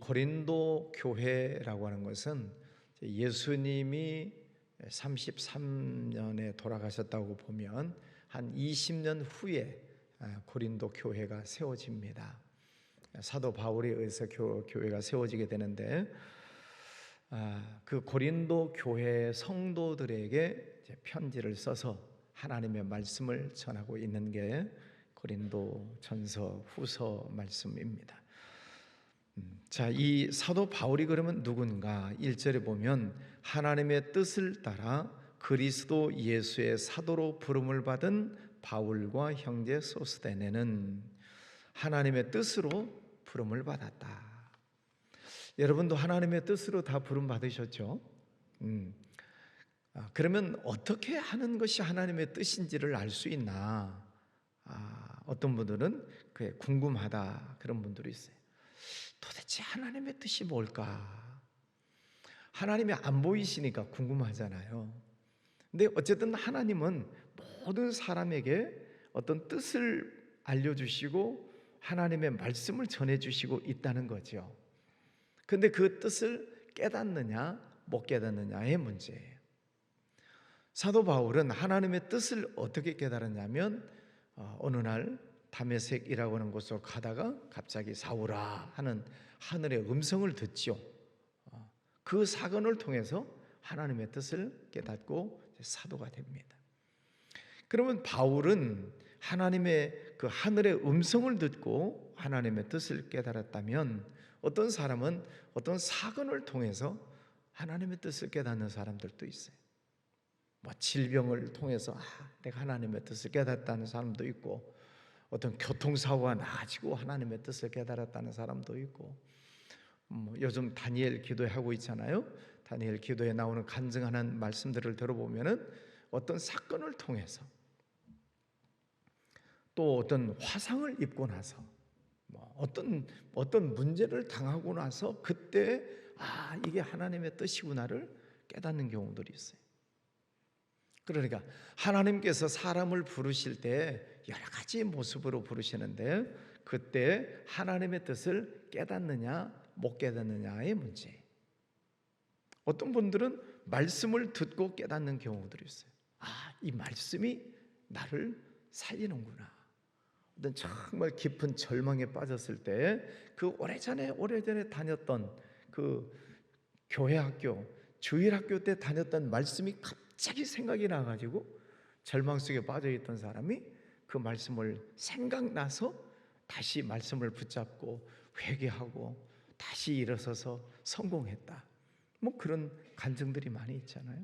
고린도 교회라고 하는 것은 예수님이 33년에 돌아가셨다고 보면 한 20년 후에 아, 고린도 교회가 세워집니다. 사도 바울에 의해서 교, 교회가 세워지게 되는데 아, 그 고린도 교회 성도들에게 편지를 써서 하나님의 말씀을 전하고 있는 게 고린도 전서 후서 말씀입니다. 음, 자, 이 사도 바울이 그러면 누군가? 1절에 보면 하나님의 뜻을 따라 그리스도 예수의 사도로 부름을 받은 바울과 형제 소스데네는 하나님의 뜻으로 부름을 받았다. 여러분도 하나님의 뜻으로 다 부름 받으셨죠? 음. 아, 그러면 어떻게 하는 것이 하나님의 뜻인지를 알 수 있나? 아, 어떤 분들은 그게 궁금하다 그런 분들이 있어요. 도대체 하나님의 뜻이 뭘까? 하나님이 안 보이시니까 궁금하잖아요. 근데 어쨌든 하나님은 모든 사람에게 어떤 뜻을 알려주시고 하나님의 말씀을 전해주시고 있다는 거죠. 근데 그 뜻을 깨닫느냐, 못 깨닫느냐의 문제예요. 사도 바울은 하나님의 뜻을 어떻게 깨달았냐면 어, 어느 날 다메섹이라고 하는 곳으로 가다가 갑자기 사오라 하는 하늘의 음성을 듣죠. 어, 그 사건을 통해서 하나님의 뜻을 깨닫고 사도가 됩니다. 그러면 바울은 하나님의 그 하늘의 음성을 듣고 하나님의 뜻을 깨달았다면 어떤 사람은 어떤 사건을 통해서 하나님의 뜻을 깨닫는 사람들도 있어요. 뭐 질병을 통해서 아, 내가 하나님의 뜻을 깨닫다는 사람도 있고 어떤 교통사고가 나가지고 하나님의 뜻을 깨달았다는 사람도 있고 뭐 요즘 다니엘 기도하고 있잖아요. 다니엘 기도에 나오는 간증하는 말씀들을 들어보면은 어떤 사건을 통해서 또 어떤 화상을 입고 나서 뭐 어떤 어떤 문제를 당하고 나서 그때 아 이게 하나님의 뜻이구나를 깨닫는 경우들이 있어요. 그러니까 하나님께서 사람을 부르실 때 여러 가지 모습으로 부르시는데 그때 하나님의 뜻을 깨닫느냐 못 깨닫느냐의 문제. 어떤 분들은 말씀을 듣고 깨닫는 경우들이 있어요. 아, 이 말씀이 나를 살리는구나. 어떤 정말 깊은 절망에 빠졌을 때 그 오래전에 오래전에 다녔던 그 교회 학교, 주일 학교 때 다녔던 말씀이 갑자기 생각이 나 가지고 절망 속에 빠져 있던 사람이 그 말씀을 생각나서 다시 말씀을 붙잡고 회개하고 다시 일어서서 성공했다. 뭐 그런 간증들이 많이 있잖아요.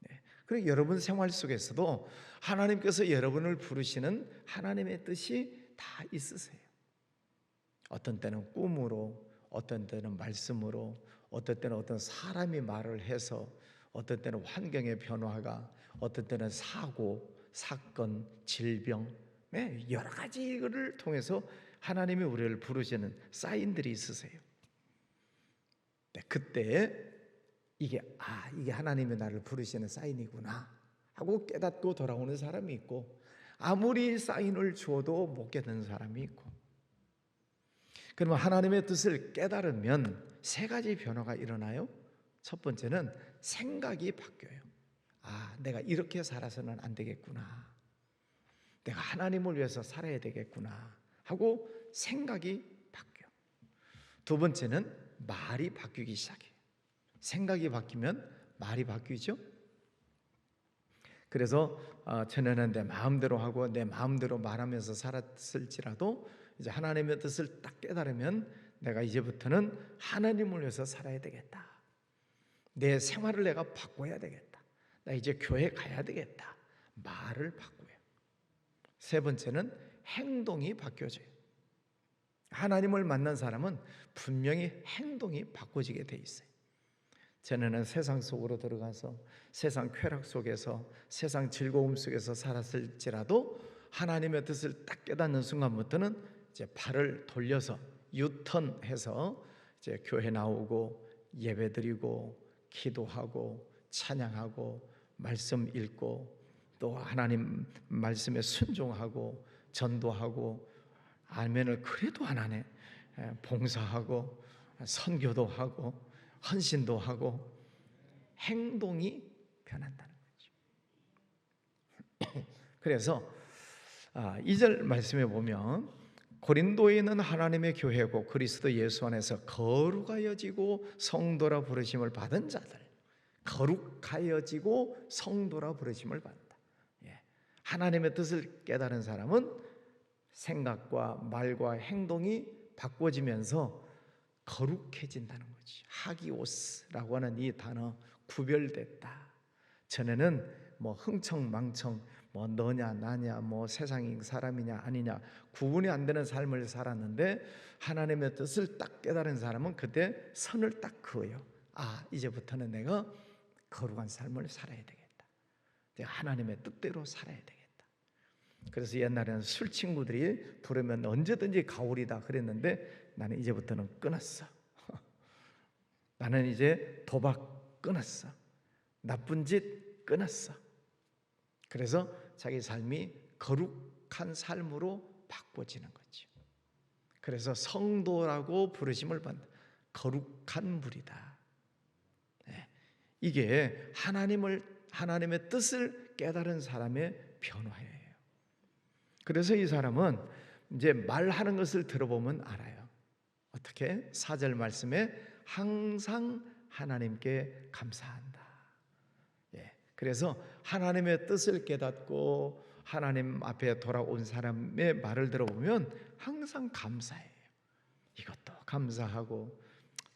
네. 그리고 여러분 생활 속에서도 하나님께서 여러분을 부르시는 하나님의 뜻이 다 있으세요. 어떤 때는 꿈으로, 어떤 때는 말씀으로, 어떤 때는 어떤 사람이 말을 해서, 어떤 때는 환경의 변화가, 어떤 때는 사고, 사건, 질병, 네, 여러 가지를 통해서 하나님이 우리를 부르시는 사인들이 있으세요. 네, 그때 이게 아 이게 하나님이 나를 부르시는 사인이구나 하고 깨닫고 돌아오는 사람이 있고 아무리 사인을 주어도 못 깨닫는 사람이 있고 그러면 하나님의 뜻을 깨달으면 세 가지 변화가 일어나요. 첫 번째는 생각이 바뀌어요. 아, 내가 이렇게 살아서는 안 되겠구나. 내가 하나님을 위해서 살아야 되겠구나. 하고 생각이 바뀌어. 두 번째는 말이 바뀌기 시작해요. 생각이 바뀌면 말이 바뀌죠. 그래서 어, 전에는 내 마음대로 하고 내 마음대로 말하면서 살았을지라도 이제 하나님의 뜻을 딱 깨달으면 내가 이제부터는 하나님을 위해서 살아야 되겠다. 내 생활을 내가 바꿔야 되겠다. 나 이제 교회 가야 되겠다. 말을 바꿔요. 세 번째는 행동이 바뀌어져요. 하나님을 만난 사람은 분명히 행동이 바꿔지게 돼 있어요. 전에는 세상 속으로 들어가서 세상 쾌락 속에서 세상 즐거움 속에서 살았을지라도 하나님의 뜻을 딱 깨닫는 순간부터는 이제 발을 돌려서 유턴해서 이제 교회 나오고 예배드리고 기도하고 찬양하고 말씀 읽고 또 하나님 말씀에 순종하고 전도하고 아멘을 그래도 안 하네. 예, 봉사하고 선교도 하고 헌신도 하고 행동이 변한다는 거죠. 그래서 아, 2절 말씀에 보면 고린도에 있는 하나님의 교회고 그리스도 예수 안에서 거룩하여지고 성도라 부르심을 받은 자들 거룩하여지고 성도라 부르심을 받는다. 예. 하나님의 뜻을 깨달은 사람은 생각과 말과 행동이 바꿔지면서 거룩해진다는 거지. 하기오스라고 하는 이 단어 구별됐다. 전에는 뭐 흥청망청 뭐 너냐 나냐 뭐 세상인 사람이냐 아니냐 구분이 안 되는 삶을 살았는데 하나님의 뜻을 딱 깨달은 사람은 그때 선을 딱 그어요. 아 이제부터는 내가 거룩한 삶을 살아야 되겠다. 하나님의 뜻대로 살아야 되겠다. 그래서 옛날에는 술 친구들이 부르면 언제든지 가오리다 그랬는데 나는 이제부터는 끊었어. 나는 이제 도박 끊었어. 나쁜 짓 끊었어. 그래서 자기 삶이 거룩한 삶으로 바꿔지는 거죠. 그래서 성도라고 부르심을 받는 거룩한 불이다. 네. 이게 하나님을 하나님의 뜻을 깨달은 사람의 변화예요. 그래서 이 사람은 이제 말하는 것을 들어보면 알아요. 어떻게? 사절 말씀에 항상 하나님께 감사한다. 예. 그래서 하나님의 뜻을 깨닫고 하나님 앞에 돌아온 사람의 말을 들어보면 항상 감사해요. 이것도 감사하고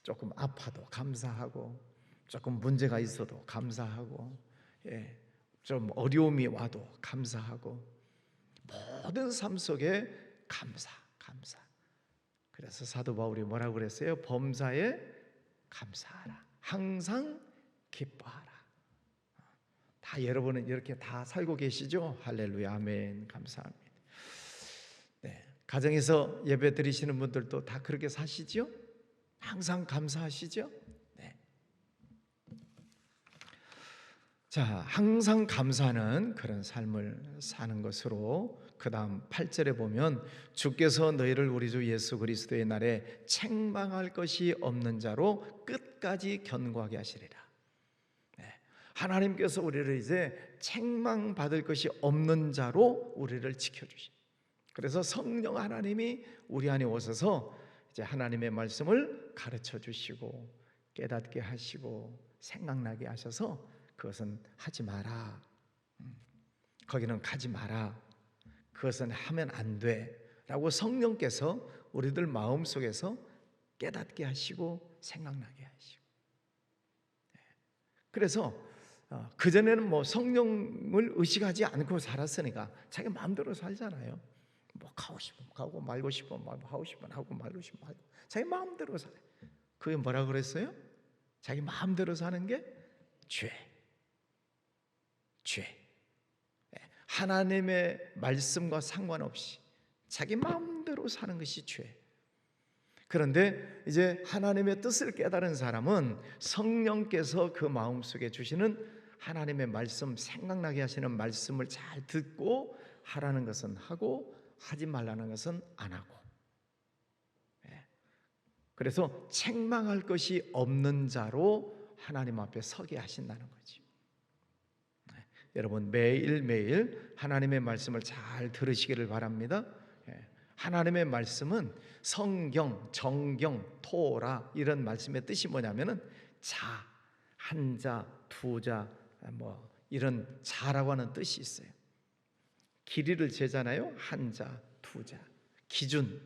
조금 아파도 감사하고 조금 문제가 있어도 감사하고 예. 좀 어려움이 와도 감사하고 모든 삶 속에 감사, 감사. 그래서 사도 바울이 뭐라고 그랬어요? 범사에 감사하라. 항상 기뻐하라. 다 여러분은 이렇게 다 살고 계시죠? 할렐루야, 아멘. 감사합니다. 네, 가정에서 예배 드리시는 분들도 다 그렇게 사시죠? 항상 감사하시죠? 네. 자, 항상 감사하는 그런 삶을 사는 것으로 그다음 8절에 보면 주께서 너희를 우리 주 예수 그리스도의 날에 책망할 것이 없는 자로 끝까지 견고하게 하시리라. 네. 하나님께서 우리를 이제 책망 받을 것이 없는 자로 우리를 지켜 주시. 그래서 성령 하나님이 우리 안에 오셔서 이제 하나님의 말씀을 가르쳐 주시고 깨닫게 하시고 생각나게 하셔서 그것은 하지 마라. 음. 거기는 가지 마라. 그것은 하면 안 돼 라고 성령께서 우리들 마음 속에서 깨닫게 하시고 생각나게 하시고. 네. 그래서 그 전에는 뭐 성령을 의식하지 않고 살았으니까 자기 마음대로 살잖아요. 뭐 가고 싶으면 가고 말고 싶으면 말고 하고 싶으면 하고 말고 싶으면 말고 자기 마음대로 살아요. 그게 뭐라 그랬어요? 자기 마음대로 사는 게 죄. 죄. 하나님의 말씀과 상관없이 자기 마음대로 사는 것이 죄. 그런데 이제 하나님의 뜻을 깨달은 사람은 성령께서 그 마음속에 주시는 하나님의 말씀 생각나게 하시는 말씀을 잘 듣고 하라는 것은 하고 하지 말라는 것은 안 하고. 예. 그래서 책망할 것이 없는 자로 하나님 앞에 서게 하신다는 거지. 여러분 매일매일 하나님의 말씀을 잘 들으시기를 바랍니다. 예. 하나님의 말씀은 성경, 정경, 토라 이런 말씀의 뜻이 뭐냐면은 자, 한 자, 두 자, 뭐 이런 자라고 하는 뜻이 있어요. 길이를 재잖아요. 한 자, 두 자. 기준.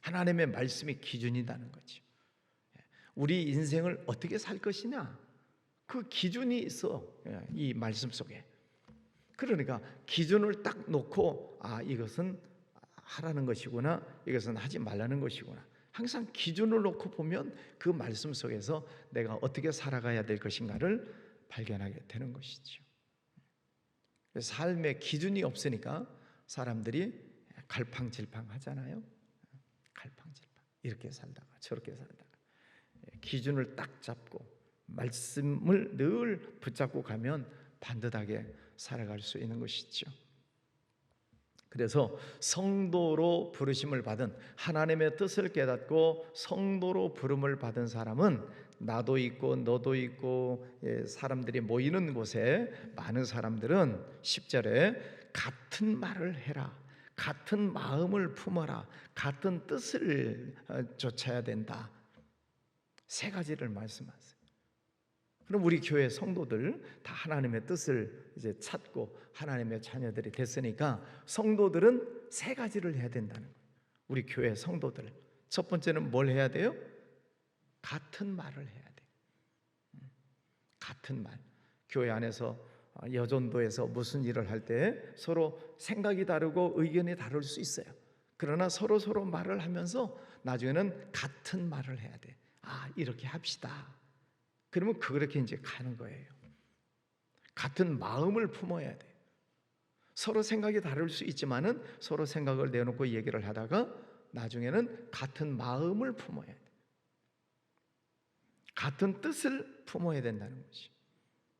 하나님의 말씀이 기준이라는 거죠. 예. 우리 인생을 어떻게 살 것이냐? 그 기준이 있어 예, 이 말씀 속에. 그러니까 기준을 딱 놓고 아 이것은 하라는 것이구나 이것은 하지 말라는 것이구나 항상 기준을 놓고 보면 그 말씀 속에서 내가 어떻게 살아가야 될 것인가를 발견하게 되는 것이죠. 삶의 기준이 없으니까 사람들이 갈팡질팡 하잖아요. 갈팡질팡 이렇게 살다가 저렇게 살다가 예, 기준을 딱 잡고 말씀을 늘 붙잡고 가면 반듯하게 살아갈 수 있는 것이죠. 그래서 성도로 부르심을 받은 하나님의 뜻을 깨닫고 성도로 부름을 받은 사람은 나도 있고 너도 있고 예, 사람들이 모이는 곳에 많은 사람들은 10절에 같은 말을 해라. 같은 마음을 품어라. 같은 뜻을 어, 쫓아야 된다. 세 가지를 말씀하세요. 그럼 우리 교회 성도들 다 하나님의 뜻을 이제 찾고 하나님의 자녀들이 됐으니까 성도들은 세 가지를 해야 된다는 거예요. 우리 교회 성도들. 첫 번째는 뭘 해야 돼요? 같은 말을 해야 돼. 음, 같은 말. 교회 안에서 어, 여전도에서 무슨 일을 할 때 서로 생각이 다르고 의견이 다를 수 있어요. 그러나 서로 서로 말을 하면서 나중에는 같은 말을 해야 돼. 아, 이렇게 합시다. 그러면 그렇게 이제 가는 거예요. 같은 마음을 품어야 돼. 서로 생각이 다를 수 있지만은 서로 생각을 내놓고 얘기를 하다가 나중에는 같은 마음을 품어야 돼. 같은 뜻을 품어야 된다는 것이.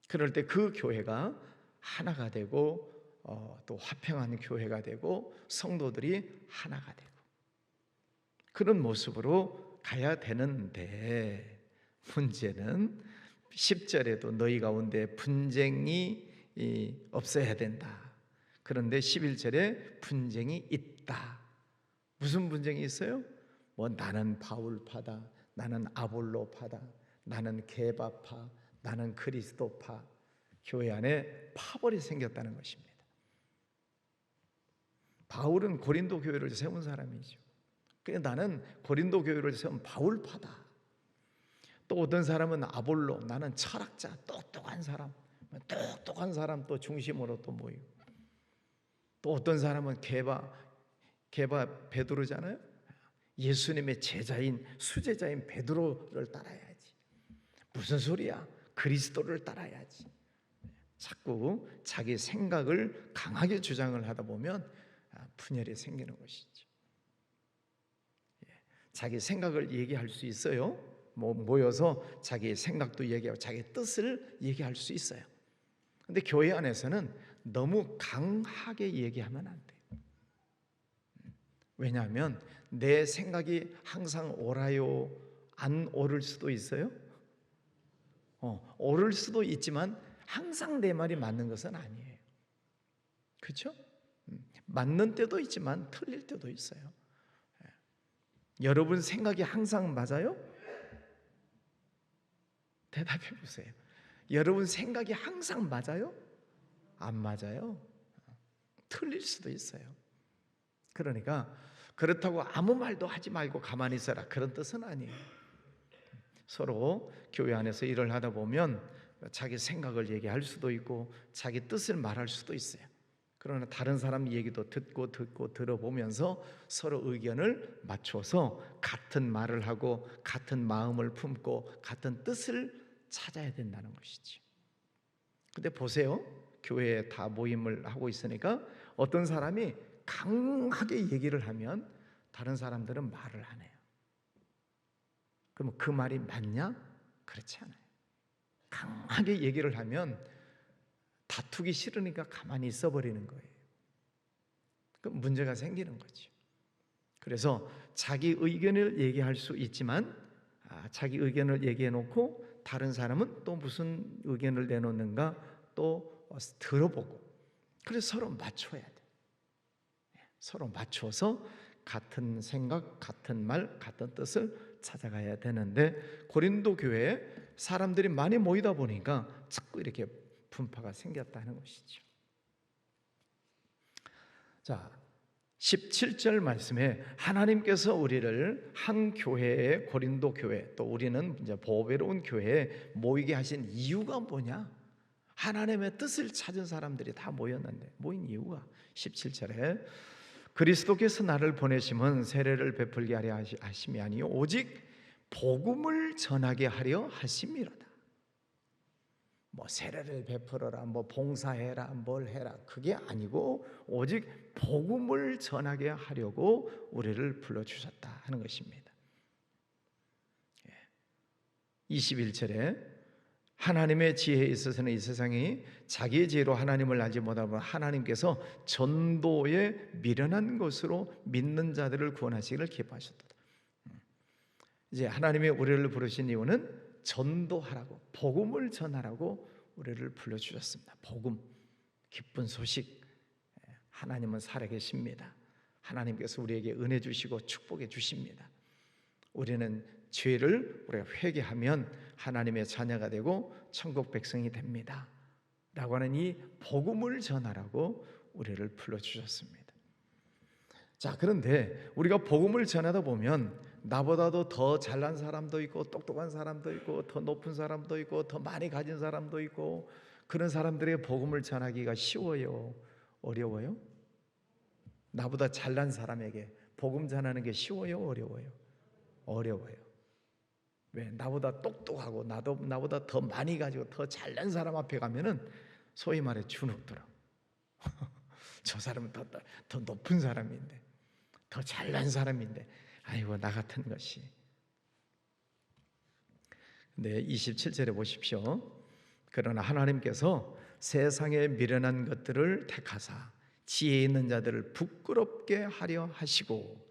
그럴 때 그 교회가 하나가 되고 어, 또 화평한 교회가 되고 성도들이 하나가 되고 그런 모습으로 가야 되는데 문제는 10절에도 너희 가운데 분쟁이 이, 없어야 된다. 그런데 11절에 분쟁이 있다. 무슨 분쟁이 있어요? 뭐 나는 바울파다. 나는 아볼로파다. 나는 개바파. 나는 그리스도파. 교회 안에 파벌이 생겼다는 것입니다. 바울은 고린도 교회를 세운 사람이죠. 그래 나는 고린도 교회를 세운 바울파다. 또 어떤 사람은 아볼로, 나는 철학자, 똑똑한 사람, 똑똑한 사람 또 중심으로 또 모이고. 또 어떤 사람은 개바, 개바 베드로잖아요. 예수님의 제자인 수제자인 베드로를 따라야지. 무슨 소리야? 그리스도를 따라야지. 자꾸 자기 생각을 강하게 주장을 하다 보면 아, 분열이 생기는 것이죠. 예, 자기 생각을 얘기할 수 있어요. 뭐 모여서 자기 생각도 얘기하고 자기 뜻을 얘기할 수 있어요. 근데 교회 안에서는 너무 강하게 얘기하면 안 돼요. 왜냐하면 내 생각이 항상 옳아요, 안 옳을 수도 있어요. 어, 옳을 수도 있지만 항상 내 말이 맞는 것은 아니에요. 그렇죠? 맞는 때도 있지만 틀릴 때도 있어요. 예. 여러분 생각이 항상 맞아요? 대답해 보세요. 여러분 생각이 항상 맞아요? 안 맞아요. 틀릴 수도 있어요. 그러니까 그렇다고 아무 말도 하지 말고 가만히 있어라 그런 뜻은 아니에요. 서로 교회 안에서 일을 하다 보면 자기 생각을 얘기할 수도 있고 자기 뜻을 말할 수도 있어요. 그러나 다른 사람 얘기도 듣고 듣고 들어보면서 서로 의견을 맞춰서 같은 말을 하고 같은 마음을 품고 같은 뜻을 찾아야 된다는 것이지. 근데 보세요. 교회에 다 모임을 하고 있으니까 어떤 사람이 강하게 얘기를 하면 다른 사람들은 말을 안 해요. 그러면 그 말이 맞냐? 그렇지 않아요. 강하게 얘기를 하면 다투기 싫으니까 가만히 있어 버리는 거예요. 그 문제가 생기는 거죠. 그래서 자기 의견을 얘기할 수 있지만 아, 자기 의견을 얘기해 놓고 다른 사람은 또 무슨 의견을 내놓는가 또 들어보고 그래서 서로 맞춰야 돼. 예, 서로 맞춰서 같은 생각, 같은 말, 같은 뜻을 찾아가야 되는데 고린도 교회에 사람들이 많이 모이다 보니까 자꾸 이렇게 분파가 생겼다는 것이죠. 자, 17절 말씀에 하나님께서 우리를 한 교회의 고린도 교회 또 우리는 이제 보배로운 교회에 모이게 하신 이유가 뭐냐? 하나님의 뜻을 찾은 사람들이 다 모였는데 모인 이유가 17절에 그리스도께서 나를 보내심은 세례를 베풀게 하려 하심이 아니요 오직 복음을 전하게 하려 하심이로다. 뭐 세례를 베풀어라, 뭐 봉사해라, 뭘 해라 그게 아니고 오직 복음을 전하게 하려고 우리를 불러 주셨다 하는 것입니다. 21절에 하나님의 지혜에 있어서는 이 세상이 자기의 지혜로 하나님을 알지 못하면 하나님께서 전도에 미련한 것으로 믿는 자들을 구원하시기를 기뻐하셨다. 이제 하나님의 우리를 부르신 이유는 전도하라고 복음을 전하라고 우리를 불러 주셨습니다. 복음 기쁜 소식 하나님은 살아계십니다. 하나님께서 우리에게 은혜 주시고 축복해 주십니다. 우리는 죄를 우리가 회개하면 하나님의 자녀가 되고 천국 백성이 됩니다. 라고 하는 이 복음을 전하라고 우리를 불러 주셨습니다. 자, 그런데 우리가 복음을 전하다 보면 나보다도 더 잘난 사람도 있고 똑똑한 사람도 있고 더 높은 사람도 있고 더 많이 가진 사람도 있고 그런 사람들의 복음을 전하기가 쉬워요. 어려워요? 나보다 잘난 사람에게 복음 전하는 게 쉬워요, 어려워요? 어려워요. 왜? 나보다 똑똑하고 나도 나보다 더 많이 가지고 더 잘난 사람 앞에 가면은 소위 말해 주눅들어. 저 사람은 더, 더 높은 사람인데, 더 잘난 사람인데, 아이고 나 같은 것이. 네, 27절에 보십시오. 그러나 하나님께서 세상에 미련한 것들을 택하사 지혜 있는 자들을 부끄럽게 하려 하시고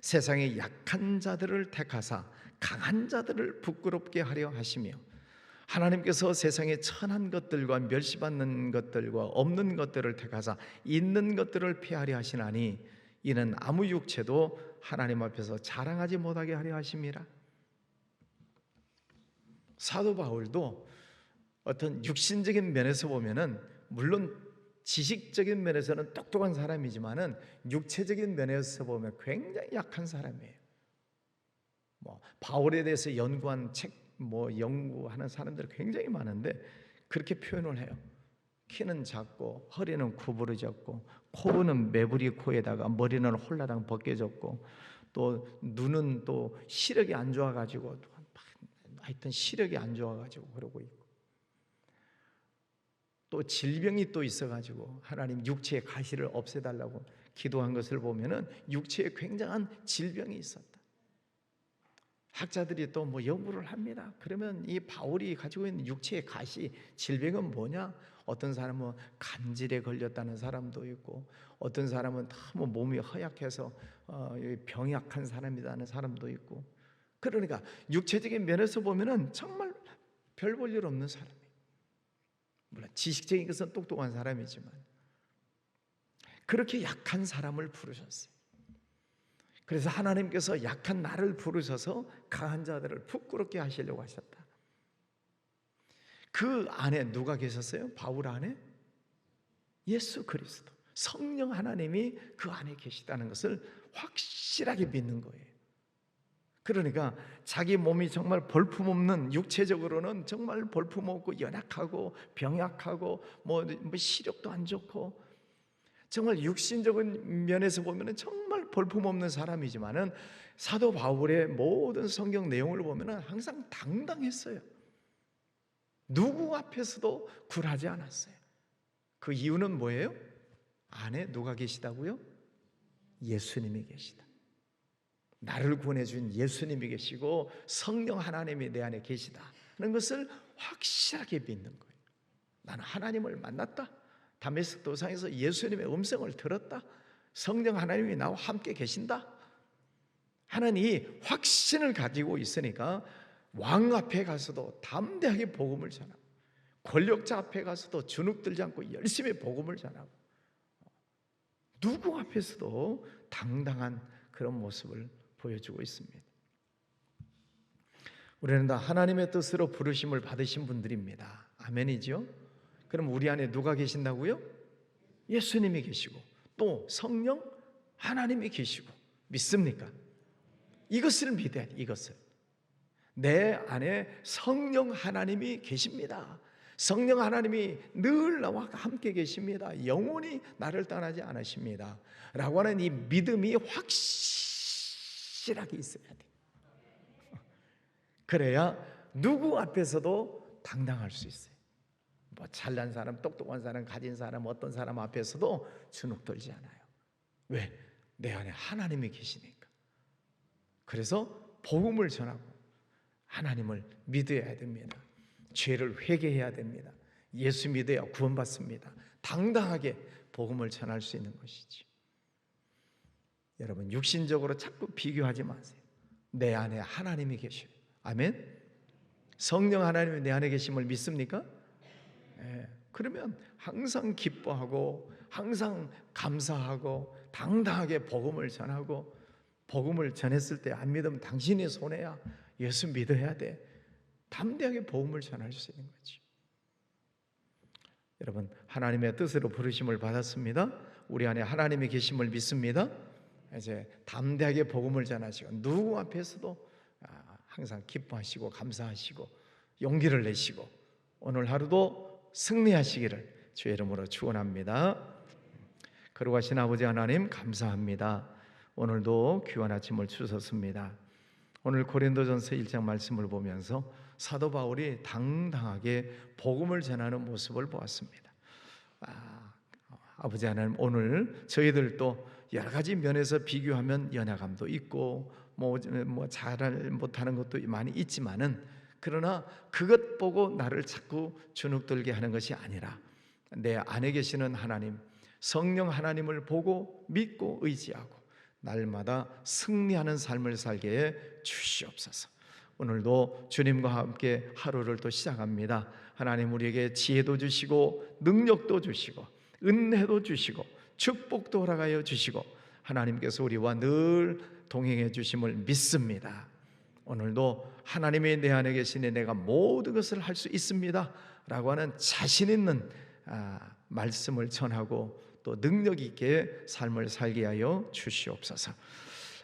세상의 약한 자들을 택하사 강한 자들을 부끄럽게 하려 하시며 하나님께서 세상의 천한 것들과 멸시받는 것들과 없는 것들을 택하사 있는 것들을 피하려 하시나니 이는 아무 육체도 하나님 앞에서 자랑하지 못하게 하려 하심이라. 사도 바울도 어떤 육신적인 면에서 보면은 물론 지식적인 면에서는 똑똑한 사람이지만은 육체적인 면에서 보면 굉장히 약한 사람이에요. 뭐 바울에 대해서 연구한 책 뭐 연구하는 사람들 굉장히 많은데 그렇게 표현을 해요. 키는 작고 허리는 구부러졌고 코는 매부리 코에다가 머리는 홀라당 벗겨졌고 또 눈은 또 시력이 안 좋아가지고 하여튼 시력이 안 좋아가지고 그러고 있고 또 질병이 또 있어가지고 하나님 육체의 가시를 없애달라고 기도한 것을 보면은 육체에 굉장한 질병이 있었다. 학자들이 또 뭐 연구를 합니다. 그러면 이 바울이 가지고 있는 육체의 가시 질병은 뭐냐? 어떤 사람은 간질에 걸렸다는 사람도 있고, 어떤 사람은 너무 몸이 허약해서 어, 병약한 사람이라는 사람도 있고. 그러니까 육체적인 면에서 보면은 정말 별 볼 일 없는 사람. 물론 지식적인 것은 똑똑한 사람이지만 그렇게 약한 사람을 부르셨어요. 그래서 하나님께서 약한 나를 부르셔서 강한 자들을 부끄럽게 하시려고 하셨다. 그 안에 누가 계셨어요? 바울 안에 예수 그리스도 성령 하나님이 그 안에 계시다는 것을 확실하게 믿는 거예요. 그러니까 자기 몸이 정말 볼품없는 육체적으로는 정말 볼품없고 연약하고 병약하고 뭐, 뭐 시력도 안 좋고 정말 육신적인 면에서 보면은 정말 볼품없는 사람이지만은 사도 바울의 모든 성경 내용을 보면은 항상 당당했어요. 누구 앞에서도 굴하지 않았어요. 그 이유는 뭐예요? 안에 누가 계시다고요? 예수님이 계시다. 나를 구원해준 예수님이 계시고 성령 하나님이 내 안에 계시다 하는 것을 확실하게 믿는 거예요. 나는 하나님을 만났다. 다메섹 도상에서 예수님의 음성을 들었다. 성령 하나님이 나와 함께 계신다. 하는 이 확신을 가지고 있으니까 왕 앞에 가서도 담대하게 복음을 전하고 권력자 앞에 가서도 주눅 들지 않고 열심히 복음을 전하고 누구 앞에서도 당당한 그런 모습을 보여주고 있습니다. 우리는 다 하나님의 뜻으로 부르심을 받으신 분들입니다. 아멘이죠? 그럼 우리 안에 누가 계신다고요? 예수님이 계시고 또 성령 하나님이 계시고 믿습니까? 이것을 믿어야 돼. 이것을 내 안에 성령 하나님이 계십니다. 성령 하나님이 늘 나와 함께 계십니다. 영원히 나를 떠나지 않으십니다. 라고 하는 이 믿음이 확실 확실하게 있어야 돼. 그래야 누구 앞에서도 당당할 수 있어요. 뭐 잘난 사람, 똑똑한 사람, 가진 사람, 어떤 사람 앞에서도 주눅 들지 않아요. 왜? 내 안에 하나님이 계시니까. 그래서 복음을 전하고 하나님을 믿어야 됩니다. 죄를 회개해야 됩니다. 예수 믿어야 구원받습니다. 당당하게 복음을 전할 수 있는 것이지. 여러분 육신적으로 자꾸 비교하지 마세요. 내 안에 하나님이 계셔요. 아멘. 성령 하나님이 내 안에 계심을 믿습니까? 예, 그러면 항상 기뻐하고 항상 감사하고 당당하게 복음을 전하고 복음을 전했을 때 안 믿으면 당신의 손해야. 예수 믿어야 돼. 담대하게 복음을 전할 수 있는 거지. 여러분 하나님의 뜻으로 부르심을 받았습니다. 우리 안에 하나님이 계심을 믿습니다. 이제 담대하게 복음을 전하시고 누구 앞에서도 아, 항상 기뻐하시고 감사하시고 용기를 내시고 오늘 하루도 승리하시기를 주의 이름으로 축원합니다. 거룩하신 아버지 하나님 감사합니다. 오늘도 귀한 아침을 주셨습니다. 오늘 고린도전서 1장 말씀을 보면서 사도 바울이 당당하게 복음을 전하는 모습을 보았습니다. 아, 아버지 하나님 오늘 저희들도 여러 가지 면에서 비교하면 연약함도 있고 뭐, 뭐잘 못하는 것도 많이 있지만은 그러나 그것 보고 나를 자꾸 주눅들게 하는 것이 아니라 내 안에 계시는 하나님 성령 하나님을 보고 믿고 의지하고 날마다 승리하는 삶을 살게 해 주시옵소서. 오늘도 주님과 함께 하루를 또 시작합니다. 하나님 우리에게 지혜도 주시고 능력도 주시고 은혜도 주시고 축복도 허락하여 주시고 하나님께서 우리와 늘 동행해 주심을 믿습니다. 오늘도 하나님이 내 안에 계시니 내가 모든 것을 할 수 있습니다 라고 하는 자신 있는 아, 말씀을 전하고 또 능력 있게 삶을 살게 하여 주시옵소서.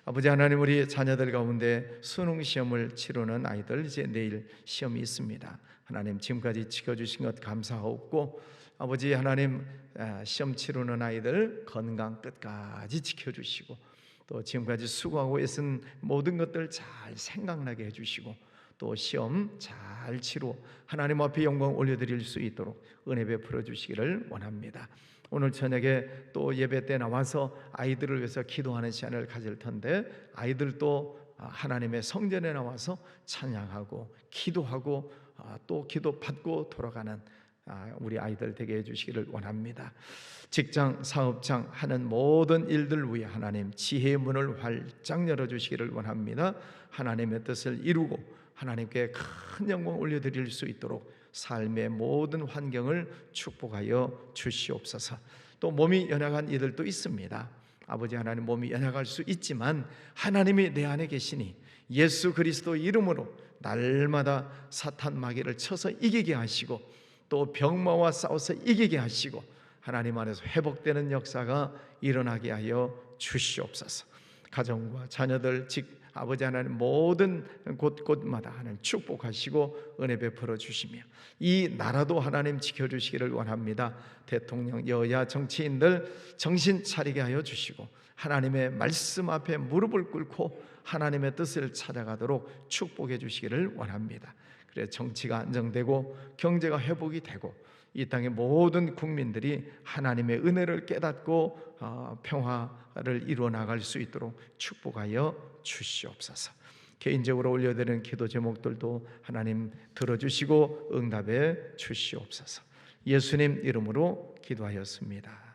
아버지 하나님 우리 자녀들 가운데 수능 시험을 치르는 아이들 이제 내일 시험이 있습니다. 하나님 지금까지 지켜주신 것 감사하옵고 아버지 하나님 아, 시험 치르는 아이들 건강 끝까지 지켜주시고 또 지금까지 수고하고 애쓴 모든 것들 잘 생각나게 해주시고 또 시험 잘 치루 하나님 앞에 영광 올려드릴 수 있도록 은혜 베풀어 주시기를 원합니다. 오늘 저녁에 또 예배 때 나와서 아이들을 위해서 기도하는 시간을 가질 텐데 아이들도 하나님의 성전에 나와서 찬양하고 기도하고 아, 또 기도 받고 돌아가는 아, 우리 아이들 되게 해주시기를 원합니다. 직장, 사업장 하는 모든 일들 위해 하나님 지혜의 문을 활짝 열어주시기를 원합니다. 하나님의 뜻을 이루고 하나님께 큰 영광 올려드릴 수 있도록 삶의 모든 환경을 축복하여 주시옵소서. 또 몸이 연약한 이들도 있습니다. 아버지 하나님 몸이 연약할 수 있지만 하나님이 내 안에 계시니 예수 그리스도 이름으로 날마다 사탄 마귀를 쳐서 이기게 하시고 또 병마와 싸워서 이기게 하시고 하나님 안에서 회복되는 역사가 일어나게 하여 주시옵소서. 가정과 자녀들 직 아버지 하나님 모든 곳곳마다 하나님 축복하시고 은혜 베풀어 주시며 이 나라도 하나님 지켜 주시기를 원합니다. 대통령, 여야, 정치인들 정신 차리게 하여 주시고 하나님의 말씀 앞에 무릎을 꿇고 하나님의 뜻을 찾아가도록 축복해 주시기를 원합니다. 그래 정치가 안정되고 경제가 회복이 되고 이 땅의 모든 국민들이 하나님의 은혜를 깨닫고 어, 평화를 이루어 나갈 수 있도록 축복하여 주시옵소서. 개인적으로 올려드리는 기도 제목들도 하나님 들어주시고 응답해 주시옵소서. 예수님 이름으로 기도하였습니다.